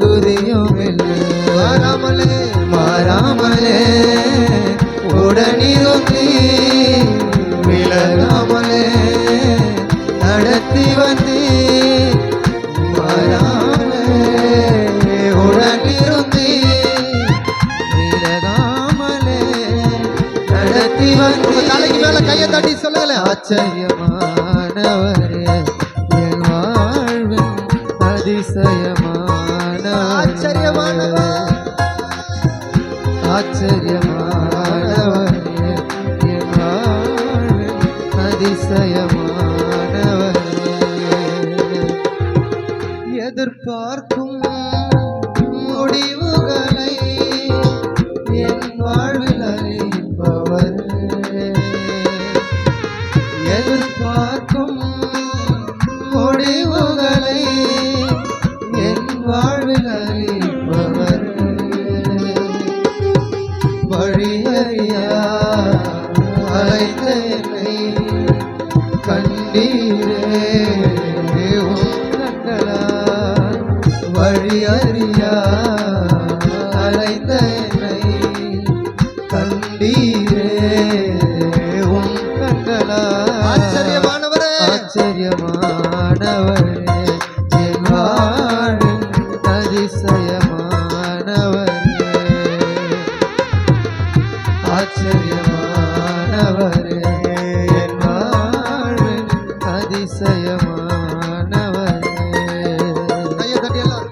தகுதியும் இல்லை மாறாமலே மாறாமலே உடனிருந்தி விலகாமலே நடத்தி வந்தி. மாறாமலே உடனிருந்தி விலகாமலே நடத்தி உங்க தலைக்கு மேல வந்தி கையை தட்டி சொல்லுங்களேன் ஆச்சரியமானவரே. முடிவுகளை என் வாழ்வில் அறிவிப்பவர். எதிர்பார்க்கும் முடிவுகளை என் வாழ்வில் அறிவிப்பவர். வழியறியா அழைத்த கண்டீரே. உம் வழியறியா ஆச்சரியமானவரே என் வாழின் அதிசயமானவரே. கையை தட்டி எல்லாம்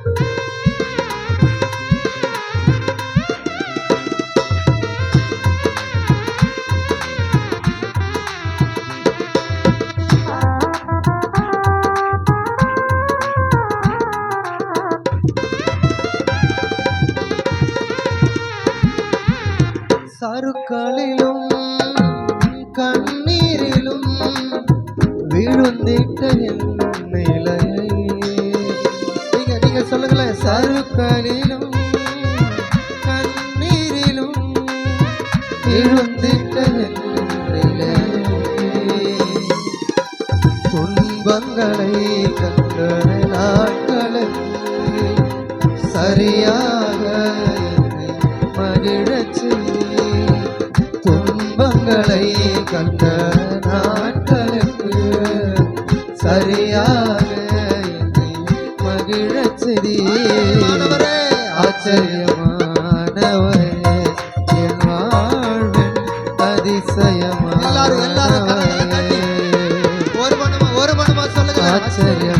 சருக்களிலும் கண்ணீரிலும் விழுந்திட்ட என் நிலையை. நீங்க நீங்க சொல்லுங்களேன் சருக்களிலும் கண்ணீரிலும் விழுந்திட்ட துன்பங்களை கண்டன நாட்களுக்கு சரியா கண்ட நாட்களுக்கு சரியாக என்னை மகிழச் செய்தி. ஆச்சரியமானவரே. என் வாழ்வின். அதிசயமானவரே ஒரு மனமா ஒரு மனமா சொல்லுங்களேன் ஆச்சரியமானவரே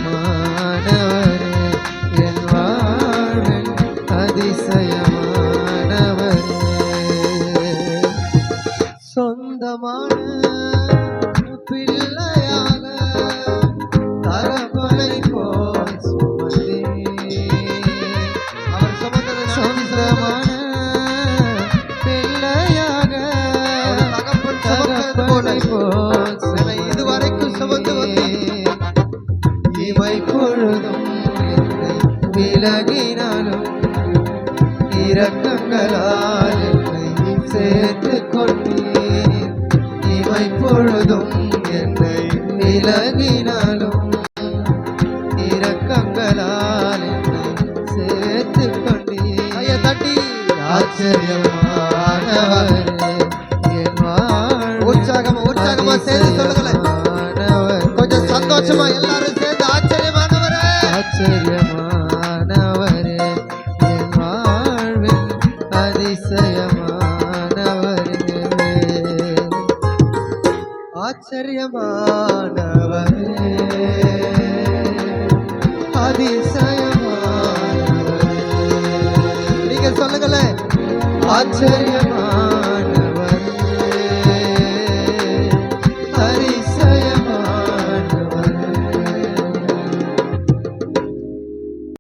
இவை பொழுதும் என்னை விலகினாலும் இரக்கங்களால் என்னை சேர்த்துக் கொண்டீர். கையை தட்டி. ஆச்சரியமானவரே. உற்சாகமா உற்சாகமா சேர்ந்து சொல்லுங்களேன். கொஞ்சம் சந்தோஷமா எல்லாரும் சேர்ந்து ஆச்சரியமானவரே. ஆச்சரியமானவரே. என் வாழ்வின் அதிசயமானவரே ஆச்சரியமானவரே. அதிசயமானவரே. நீங்க சொல்லுங்களேன் ஆச்சரிய